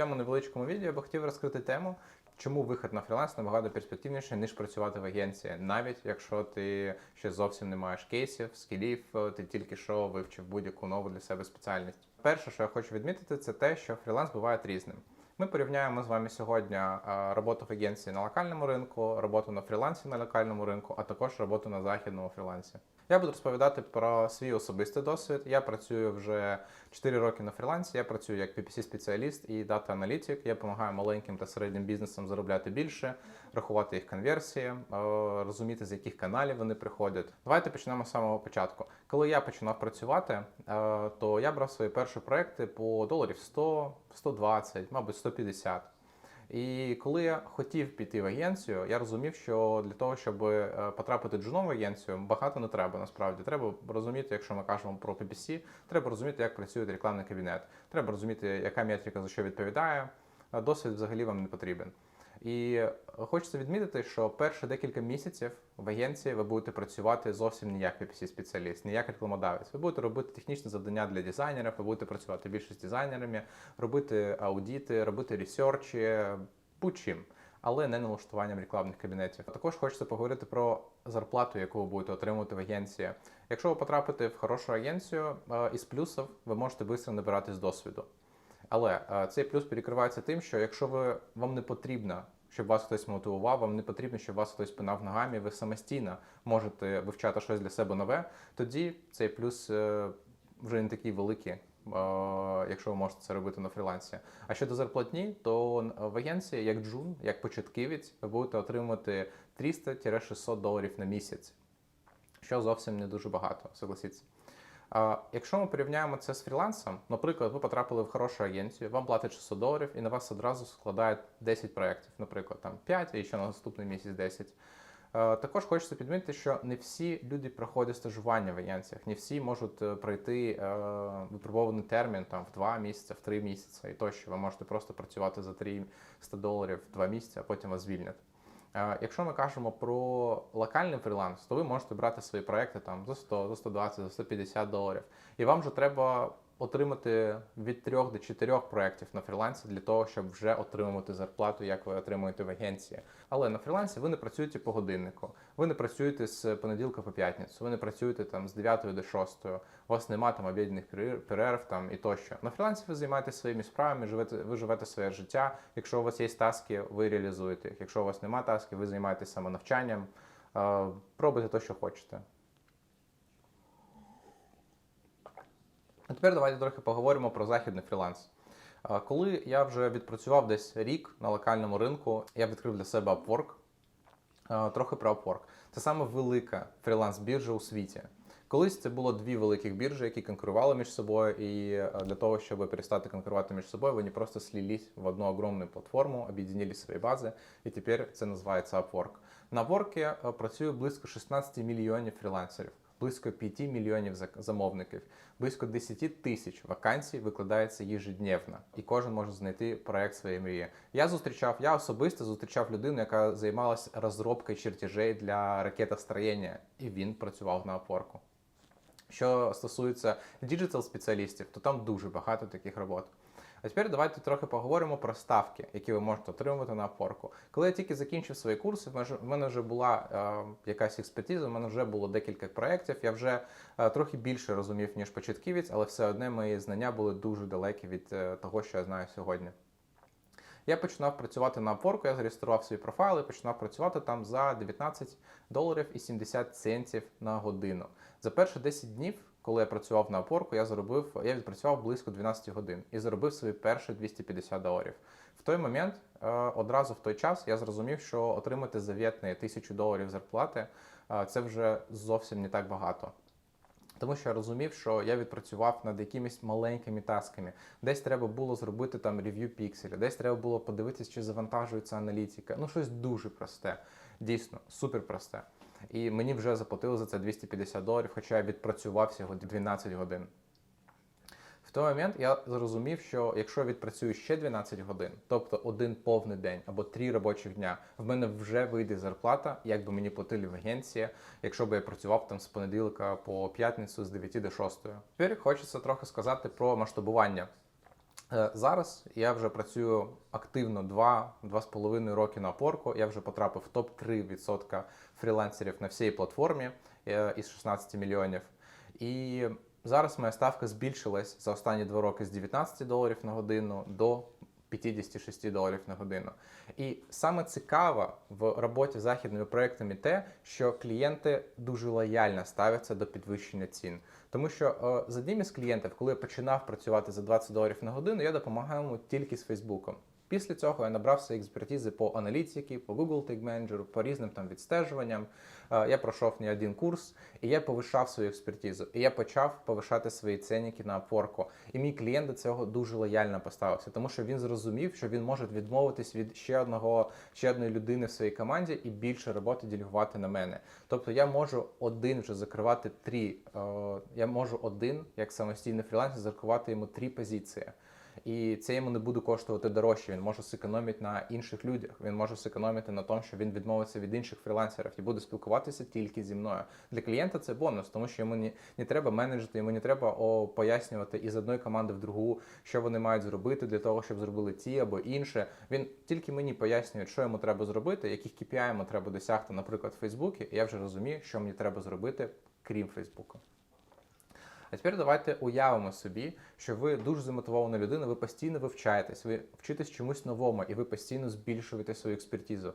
цьому невеличкому відео я би хотів розкрити тему, чому вихід на фріланс набагато перспективніше, ніж працювати в агенції, навіть якщо ти ще зовсім не маєш кейсів, скілів, е, ти тільки що вивчив будь-яку нову для себе спеціальність. Перше, що я хочу відмітити, це те, що фріланс буває різним. Ми порівняємо з вами сьогодні роботу в агенції на локальному ринку, роботу на фрілансі на локальному ринку, а також роботу на західному фрілансі. Я буду розповідати про свій особистий досвід. Я працюю вже 4 роки на фрілансі. Я працюю як PPC-спеціаліст і дата-аналітик. Я допомагаю маленьким та середнім бізнесам заробляти більше, рахувати їх конверсії, е, розуміти, з яких каналів вони приходять. Давайте почнемо з самого початку. Коли я починав працювати, е, то я брав свої перші проекти по доларів 100, 120, мабуть, 150. І коли я хотів піти в агенцію, я розумів, що для того, щоб е, потрапити джуном в агенцію, багато не треба насправді. Треба розуміти, якщо ми кажемо про PPC, треба розуміти, як працює рекламний кабінет. Треба розуміти, яка метрика за що відповідає. Досвід взагалі вам не потрібен. І хочеться відмітити, що перші декілька місяців в агенції ви будете працювати зовсім не як PPC-спеціаліст, не як рекламодавець. Ви будете робити технічні завдання для дизайнерів, ви будете працювати більше з дизайнерами, робити аудіти, робити ресерчі, будь-чим, але не налаштуванням рекламних кабінетів. Також хочеться поговорити про зарплату, яку ви будете отримувати в агенції. Якщо ви потрапите в хорошу агенцію, е, із плюсів ви можете швидко набиратись досвіду. Але е, цей плюс перекривається тим, що якщо ви вам не потрібно, щоб вас хтось мотивував, вам не потрібно, щоб вас хтось пинав ногами, ви самостійно можете вивчати щось для себе нове, тоді цей плюс е, вже не такий великий. е, Якщо ви можете це робити на фрілансі. А щодо зарплатні, то в агенції, як джун, як початківець, ви будете отримувати 300-600 доларів на місяць, що зовсім не дуже багато, согласіться. Якщо ми порівняємо це з фрілансом, наприклад, ви потрапили в хорошу агенцію, вам платять 600 доларів, і на вас одразу складають 10 проєктів, наприклад, там 5 і ще на наступний місяць 10. Е, Також хочеться підмітити, що не всі люди проходять стажування в агенціях, не всі можуть е, пройти е, випробований термін там в 2 місяці, в 3 місяці і тощо. Ви можете просто працювати за 300 доларів 2 місяці, а потім вас звільнять. Якщо ми кажемо про локальний фріланс, то ви можете брати свої проекти там за 100, за 120, за 150 доларів. І вам вже треба отримати від 3 до 4 проєктів на фрілансі для того, щоб вже отримувати зарплату, як ви отримуєте в агенції. Але на фрілансі ви не працюєте по годиннику, ви не працюєте з понеділка по п'ятницю, ви не працюєте там з 9 до 6, у вас немає там обідних перерв- там і тощо. На фрілансі ви займаєтесь своїми справами, живете, ви живете своє життя. Якщо у вас є таски, ви реалізуєте їх. Якщо у вас немає таски, ви займаєтесь самонавчанням, е, пробуйте те, що хочете. А тепер давайте трохи поговоримо про західний фріланс. Коли я вже відпрацював десь рік на локальному ринку, я відкрив для себе Upwork. Трохи про Upwork. Це саме велика фріланс-біржа у світі. Колись це було дві великих біржі, які конкурували між собою, і е, для того, щоб перестати конкурувати між собою, вони просто слились в одну огромну платформу, об'єднали свої бази, і тепер це називається Upwork. На Upwork е, працює близько 16 мільйонів фрілансерів близько 5 мільйонів замовників, близько 10 тисяч вакансій викладається ежедневно, і кожен може знайти проект своєї мрії. Я зустрічав, я особисто зустрічав людину, яка займалась розробкою чертежей для ракетостроєння, і він працював на опорку. Що стосується діджитал спеціалістів, то там дуже багато таких робот. А тепер давайте трохи поговоримо про ставки, які ви можете отримувати на опорку. Коли я тільки закінчив свої курси, в мене вже була е, якась експертиза, в мене вже було декілька проєктів. Я вже е, трохи більше розумів, ніж початківець, але все одне мої знання були дуже далекі від е, того, що я знаю сьогодні. Я починав працювати на Upwork, я зареєстрував свій профайл і починав працювати там за 19 доларів і 70 центів на годину. За перші 10 днів, коли я працював на Upwork, я заробив, я відпрацював близько 12 годин і заробив свої перші 250 доларів. В той момент, е, одразу в той час, я зрозумів, що отримати завітні 1000 доларів зарплати е, це вже зовсім не так багато. Тому що я розумів, що я відпрацював над якимись маленькими тасками. Десь треба було зробити там рев'ю пікселя, десь треба було подивитися, чи завантажується аналітика. Ну, щось дуже просте, дійсно, супер просте. І мені вже заплатили за це 250 доларів, хоча я відпрацював всього 12 годин. В той момент я зрозумів, що якщо я відпрацюю ще 12 годин, тобто один повний день або три робочих дня, в мене вже вийде зарплата, як би мені платили в агенції, якщо б я працював там з понеділка по п'ятницю з 9 до 6. Тепер хочеться трохи сказати про масштабування. Е, Зараз я вже працюю активно 2-2,5 роки на опорку. Я вже потрапив в топ-3% фрілансерів на всій платформі е, із 16 мільйонів. І зараз моя ставка збільшилась за останні два роки з 19 доларів на годину до 56 доларів на годину. І саме цікаво в роботі з західними проектами те, що клієнти дуже лояльно ставляться до підвищення цін. Тому що за з одним із клієнтів, коли я починав працювати за 20 доларів на годину, я допомагав йому тільки з Фейсбуком. Після цього я набрався експертизи по аналітиці, по Google Tag Manager, по різним там відстежуванням. Е, Я пройшов не один курс, і я повишав свою експертизу. І я почав повишати свої цінники на Upwork. І мій клієнт до цього дуже лояльно поставився, тому що він зрозумів, що він може відмовитись від ще одного, ще одної людини в своїй команді і більше роботи делегувати на мене. Тобто я можу один вже закривати три. е, Я можу один, як самостійний фрілансер, закривати йому три позиції. І це йому не буде коштувати дорожче. Він може зекономити на інших людях. Він може зекономити на тому, що він відмовиться від інших фрілансерів і буде спілкуватися тільки зі мною. Для клієнта це бонус, тому що йому не, не треба менеджити, йому не треба пояснювати із одної команди в другу, що вони мають зробити для того, щоб зробили ті або інше. Він тільки мені пояснює, що йому треба зробити, яких KPI йому треба досягти, наприклад, в Фейсбуці. І я вже розумію, що мені треба зробити, крім Фейсбуку. А тепер давайте уявимо собі, що ви дуже замотивована людина, ви постійно вивчаєтесь, ви вчитесь чомусь новому, і ви постійно збільшуєте свою експертизу.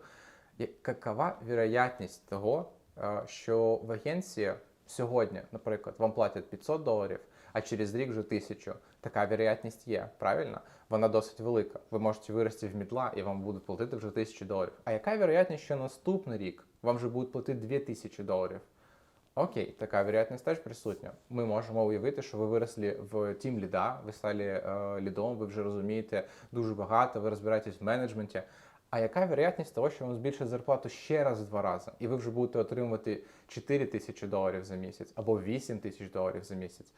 Какова вероятність того, е, що в агенції сьогодні, наприклад, вам платять 500 доларів, а через рік вже 1000? Така вероятність є, правильно? Вона досить велика. Ви можете вирости в мідла і вам будуть платити вже 1000 доларів. А яка вероятність, що наступний рік вам вже будуть платити 2000 доларів? Окей, така вероятність теж присутня. Ми можемо уявити, що ви виросли в тім ліда, ви стали е, лідом, ви вже розумієте дуже багато, ви розбираєтесь в менеджменті. А яка вероятність того, що вам збільшать зарплату ще раз в два рази, і ви вже будете отримувати 4 тисячі доларів за місяць або 8 тисяч доларів за місяць?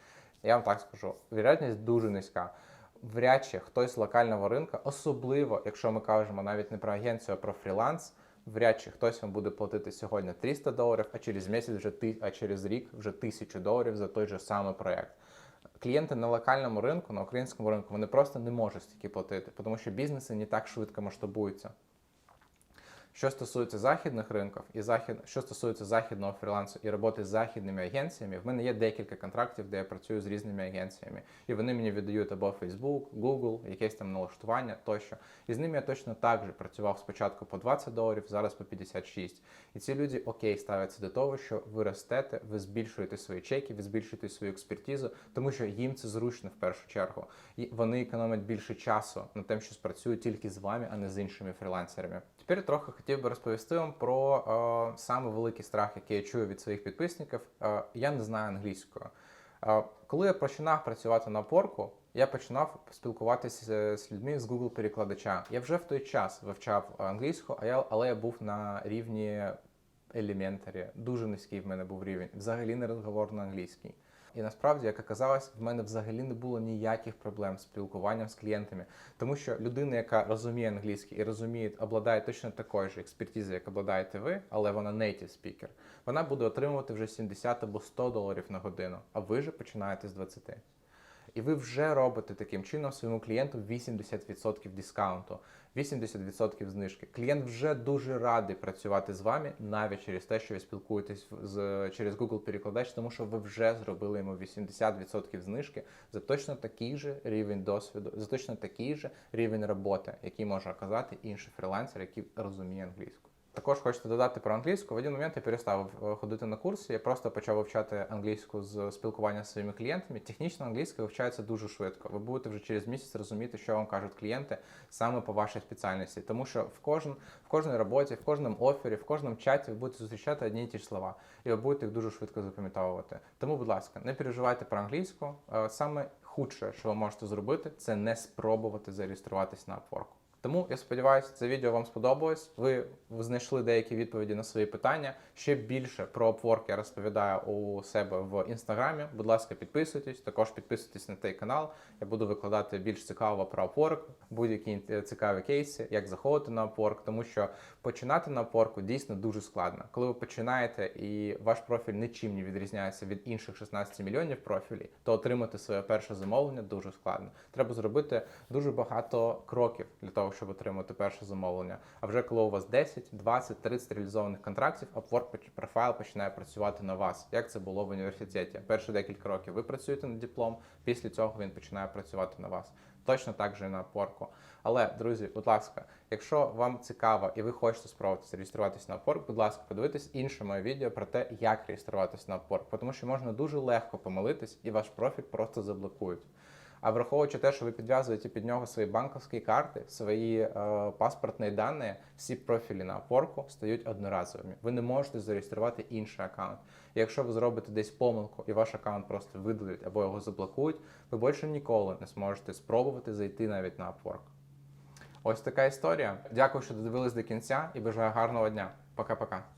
Я вам так скажу, вероятність дуже низька. Вряд чи хтось з локального ринку, особливо якщо ми кажемо навіть не про агенцію, а про фріланс, вряд чи хтось вам буде платити сьогодні 300 доларів, а через місяць вже ти, а через рік вже 1000 доларів за той же самий проект. Клієнти на локальному ринку, на українському ринку, вони просто не можуть стільки платити, тому що бізнеси не так швидко масштабуються. Що стосується західних ринків і захід, що стосується західного фрілансу і роботи з західними агенціями, в мене є декілька контрактів, де я працюю з різними агенціями, і вони мені віддають або Facebook, Google, якесь там налаштування тощо. І з ними я точно так же працював спочатку по 20 доларів, зараз по 56. І ці люди окей ставляться до того, що ви ростете, ви збільшуєте свої чеки, ви збільшуєте свою експертизу, тому що їм це зручно в першу чергу. І вони економять більше часу на тим, що спрацюють тільки з вами, а не з іншими фрілансерами. Тепер трохи хотів би розповісти вам про е, саме великий страх, який я чую від своїх підписників. Е, я не знаю англійською. Е, коли я починав працювати на порку, я починав спілкуватися з людьми з Google перекладача. Я вже в той час вивчав англійську, а я, але я був на рівні елементарі. Дуже низький в мене був рівень. Взагалі не розговор на англійській. І насправді, як оказалось, в мене взагалі не було ніяких проблем з спілкуванням з клієнтами, тому що людина, яка розуміє англійський і розуміє, обладає точно такою ж експертизою, як обладаєте ви, але вона native speaker, вона буде отримувати вже 70 або 100 доларів на годину, а ви же починаєте з 20. І ви вже робите таким чином своєму клієнту 80% дискаунту, 80% знижки. Клієнт вже дуже радий працювати з вами навіть через те, що ви спілкуєтесь з через Google перекладач, тому що ви вже зробили йому 80% знижки за точно такий же рівень досвіду, за точно такий же рівень роботи, який може оказати інший фрілансер, який розуміє англійську. Також хочете додати про англійську. В один момент я перестав е, ходити на курси. Я просто почав вивчати англійську з спілкування з своїми клієнтами. Технічно англійська вивчається дуже швидко. Ви будете вже через місяць розуміти, що вам кажуть клієнти саме по вашій спеціальності, тому що в кожен в кожній роботі, в кожному офері, в кожному чаті ви будете зустрічати одні і ті ж слова, і ви будете їх дуже швидко запам'ятовувати. Тому, будь ласка, не переживайте про англійську. Е, Саме худше, що ви можете зробити, це не спробувати зареєструватись на Upwork. Тому я сподіваюся, це відео вам сподобалось. Ви знайшли деякі відповіді на свої питання. Ще більше про Upwork я розповідаю у себе в інстаграмі. Будь ласка, підписуйтесь. Також підписуйтесь на цей канал. Я буду викладати більш цікаво про Upwork, будь-які е, цікаві кейси, як заходити на Upwork, тому що починати на Upwork дійсно дуже складно. Коли ви починаєте і ваш профіль нічим не відрізняється від інших 16 мільйонів профілів, то отримати своє перше замовлення дуже складно. Треба зробити дуже багато кроків для того, щоб отримати перше замовлення. А вже коли у вас 10, 20, 30 реалізованих контрактів, Upwork профайл починає працювати на вас, як це було в університеті. Перші декілька років ви працюєте на диплом, після цього він починає працювати на вас. Точно так же і на Upwork. Але, друзі, будь ласка, якщо вам цікаво і ви хочете спробувати зареєструватися на Upwork, будь ласка, подивитесь інше моє відео про те, як реєструватися на Upwork, тому що можна дуже легко помилитись і ваш профіль просто заблокують. А враховуючи те, що ви підв'язуєте під нього свої банківські карти, свої е, паспортні дані, всі профілі на Upwork стають одноразовими. Ви не можете зареєструвати інший аккаунт. І якщо ви зробите десь помилку і ваш аккаунт просто видалять або його заблокують, ви більше ніколи не зможете спробувати зайти навіть на Upwork. Ось така історія. Дякую, що додивились до кінця і бажаю гарного дня. Пока-пока.